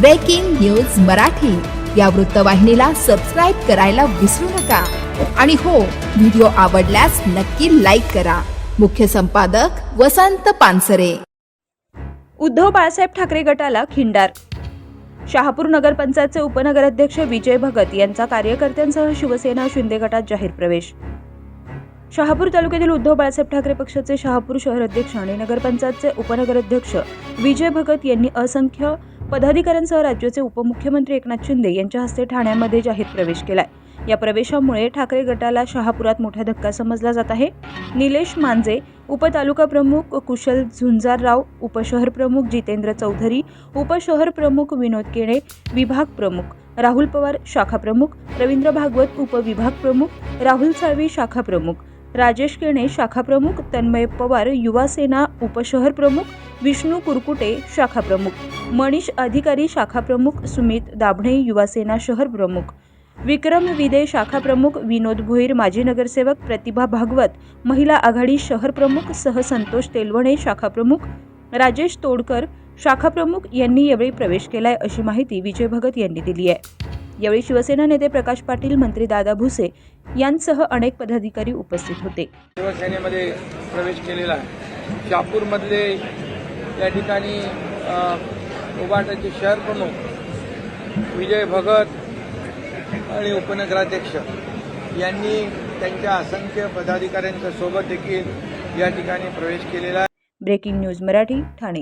Breaking news Marathi या वृत्तवाहिनीला subscribe करायला विसरू नका. आणि हो व्हिडिओ आवडल्यास नक्की लाईक करा. मुख्य संपादक वसंत पानसरे. उद्धव बाळासाहेब ठाकरे गटाला खिंडार. शहापूर नगरपंचायतचे उपनगराध्यक्ष विजय भगत यांचा कार्यकर्त्यांसह शिवसेना शिंदे गटात जाहीर प्रवेश. शहापूर तालुक्यातील उद्धव बाळासाहेब ठाकरे पक्षाचे शहापूर शहर अध्यक्ष आणि नगरपंचायतचे उपनगराध्यक्ष विजय भगत यांनी असंख्य पदाधिकाऱ्यांसह राज्याचे उपमुख्यमंत्री एकनाथ शिंदे यांच्या हस्ते ठाण्यामध्ये जाहीर प्रवेश केलाय. या प्रवेशामुळे ठाकरे गटाला शहापुरात मोठा धक्का समजला जात आहे. निलेश मांजे उपतालुका प्रमुख कुशल झुंजारराव उपशहर प्रमुख जितेंद्र चौधरी उपशहर प्रमुख विनोद केणे विभाग प्रमुख राहुल पवार शाखा प्रमुख रवींद्र भागवत उपविभाग प्रमुख राहुल साळवी शाखा प्रमुख राजेश केणे शाखा प्रमुख तन्मय पवार युवा सेना उपशहर प्रमुख विष्णू कुरकुटे शाखाप्रमुख मनीष अधिकारी शाखाप्रमुख सुमित दाभणे युवासेना शहर प्रमुख विक्रम विदे शाखाप्रमुख विनोद भोईर माजी नगरसेवक प्रतिभा भागवत महिला आघाडी शहर प्रमुख सह संतोष तेलवणे शाखाप्रमुख राजेश तोडकर शाखाप्रमुख यांनी यावेळी प्रवेश केलाय अशी माहिती विजय भगत यांनी दिली आहे. यावेळी शिवसेना नेते प्रकाश पाटील मंत्री दादा भुसे यांसह अनेक पदाधिकारी उपस्थित होते. शिवसेनेमध्ये प्रवेश केलेला शापूरमधले या ठिकाणी अ, उभाटाचे शहर प्रमुख विजय भगत आणि उपनगराध्यक्ष यांनी त्यांच्या असंख्य पदाधिकाऱ्यांच्या सोबत देखील या ठिकाणी प्रवेश केलेला आहे. Breaking news Marathi Thane.